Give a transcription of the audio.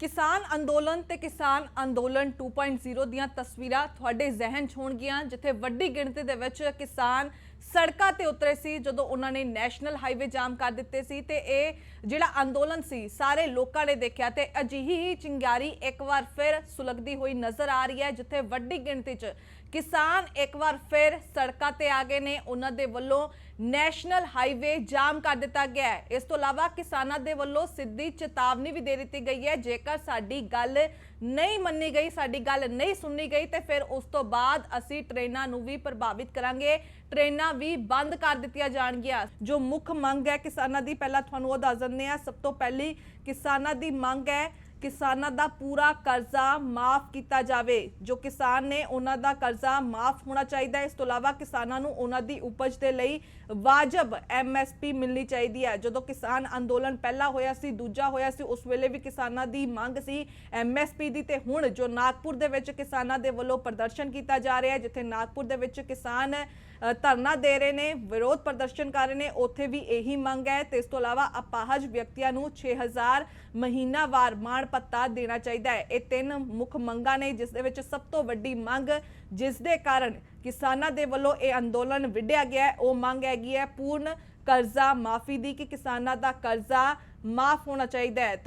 ਕਿਸਾਨ ਅੰਦੋਲਨ ਤੇ ਕਿਸਾਨ ਅੰਦੋਲਨ 2.0 ਦੀਆਂ ਤਸਵੀਰਾਂ ਤੁਹਾਡੇ ਜ਼ਿਹਨ 'ਚ ਹੋਣਗੀਆਂ, ਜਿੱਥੇ ਵੱਡੀ ਗਿਣਤੀ ਦੇ ਵਿੱਚ ਕਿਸਾਨ ਸੜਕਾਂ ਤੇ ਉਤਰੇ ਸੀ, ਜਦੋਂ ਉਹਨਾਂ ਨੇ ਨੈਸ਼ਨਲ ਹਾਈਵੇ ਜਾਮ ਕਰ ਦਿੱਤੇ ਸੀ ਤੇ ਇਹ ਜਿਹੜਾ ਅੰਦੋਲਨ ਸੀ, ਸਾਰੇ ਲੋਕਾਂ ਨੇ ਦੇਖਿਆ ਤੇ ਅਜਿਹੀ ਹੀ ਚਿੰਗਾਰੀ ਇੱਕ ਵਾਰ ਫਿਰ ਸੁਲਗਦੀ ਹੋਈ ਨਜ਼ਰ ਆ ਰਹੀ ਹੈ, ਜਿੱਥੇ ਵੱਡੀ ਗਿਣਤੀ 'ਚ ਕਿਸਾਨ ਇੱਕ ਵਾਰ ਫਿਰ ਸੜਕਾਂ ਤੇ ਆ ਗਏ ਨੇ। ਉਹਨਾਂ ਦੇ ਵੱਲੋਂ ਨੈਸ਼ਨਲ ਹਾਈਵੇ ਜਾਮ ਕਰ ਦਿੱਤਾ ਗਿਆ ਹੈ। ਇਸ ਤੋਂ ਇਲਾਵਾ ਕਿਸਾਨਾਂ ਦੇ ਵੱਲੋਂ ਸਿੱਧੀ ਚੇਤਾਵਨੀ ਵੀ ਦੇ ਦਿੱਤੀ ਗਈ ਹੈ। ਜੇਕਰ ਸਾਡੀ ਗੱਲ ਨਹੀਂ ਮੰਨੀ ਗਈ, ਸਾਡੀ ਗੱਲ ਨਹੀਂ ਸੁਣੀ ਗਈ ਤੇ ਫਿਰ ਉਸ ਤੋਂ ਬਾਅਦ ਅਸੀਂ ਟ੍ਰੇਨਾਂ ਨੂੰ ਵੀ ਪ੍ਰਭਾਵਿਤ ਕਰਾਂਗੇ, ਟ੍ਰੇਨਾਂ ਵੀ ਬੰਦ ਕਰ ਦਿੱਤੀਆਂ ਜਾਣਗੀਆਂ। ਜੋ ਮੁੱਖ ਮੰਗ ਹੈ ਕਿਸਾਨਾਂ ਦੀ, ਪਹਿਲਾਂ ਤੁਹਾਨੂੰ ਉਹ ਦੱਸ ਦਿੰਦੇ ਆ ਸਭ ਤੋਂ ਪਹਿਲੀ ਕਿਸਾਨਾਂ ਦੀ ਮੰਗ ਹੈ ਕਿਸਾਨਾਂ ਦਾ ਪੂਰਾ ਕਰਜ਼ਾ ਮਾਫ ਕੀਤਾ ਜਾਵੇ। ਜੋ ਕਿਸਾਨ ਨੇ ਉਹਨਾਂ ਦਾ ਕਰਜ਼ਾ ਮਾਫ ਹੋਣਾ ਚਾਹੀਦਾ ਹੈ, ਇਸ ਤੋਂ ਇਲਾਵਾ ਕਿਸਾਨਾਂ ਨੂੰ ਉਹਨਾਂ ਦੀ ਉਪਜ ਦੇ ਲਈ ਵਾਜਬ ਐਮਐਸਪੀ ਮਿਲਣੀ ਚਾਹੀਦੀ ਹੈ। ਜਦੋਂ ਕਿਸਾਨ ਅੰਦੋਲਨ ਪਹਿਲਾ ਹੋਇਆ ਸੀ, ਦੂਜਾ ਹੋਇਆ ਸੀ, ਉਸ ਵੇਲੇ ਵੀ ਕਿਸਾਨਾਂ ਦੀ ਮੰਗ ਸੀ ਐਮਐਸਪੀ ਦੀ। ਤੇ ਹੁਣ ਜੋ ਨਾਗਪੁਰ ਦੇ ਵਿੱਚ ਕਿਸਾਨਾਂ ਦੇ ਵੱਲੋਂ ਪ੍ਰਦਰਸ਼ਨ ਕੀਤਾ ਜਾ ਰਿਹਾ ਹੈ, ਜਿੱਥੇ ਨਾਗਪੁਰ ਦੇ ਵਿੱਚ ਕਿਸਾਨ ਧਰਨਾ ਦੇ ਰਹੇ ਨੇ, ਵਿਰੋਧ ਪ੍ਰਦਰਸ਼ਨ ਕਰ ਰਹੇ ਨੇ, ਉੱਥੇ ਵੀ ਇਹੀ ਮੰਗ ਹੈ। ਤੇ ਇਸ ਤੋਂ ਇਲਾਵਾ ਅਪਾਹਜ ਵਿਅਕਤੀਆਂ ਨੂੰ 6000 ਮਹੀਨਾਵਾਰ ਮਾਣ ਪੱਤਾ ਦੇਣਾ ਚਾਹੀਦਾ ਹੈ। ਇਹ ਤਿੰਨ ਮੁੱਖ ਮੰਗਾਂ ਨੇ, ਜਿਸ ਦੇ ਵਿੱਚ ਸਭ ਤੋਂ ਵੱਡੀ ਮੰਗ ਜਿਸ ਦੇ ਕਾਰਨ ਕਿਸਾਨਾਂ ਦੇ ਵੱਲੋਂ ਇਹ ਅੰਦੋਲਨ ਵਿੱਢਿਆ ਗਿਆ ਹੈ, ਉਹ ਮੰਗ ਹੈਗੀ ਹੈ ਪੂਰਨ ਕਰਜ਼ਾ ਮਾਫੀ ਦੀ, ਕਿ ਕਿਸਾਨਾਂ ਦਾ ਕਰਜ਼ਾ ਮਾਫ ਹੋਣਾ ਚਾਹੀਦਾ ਹੈ।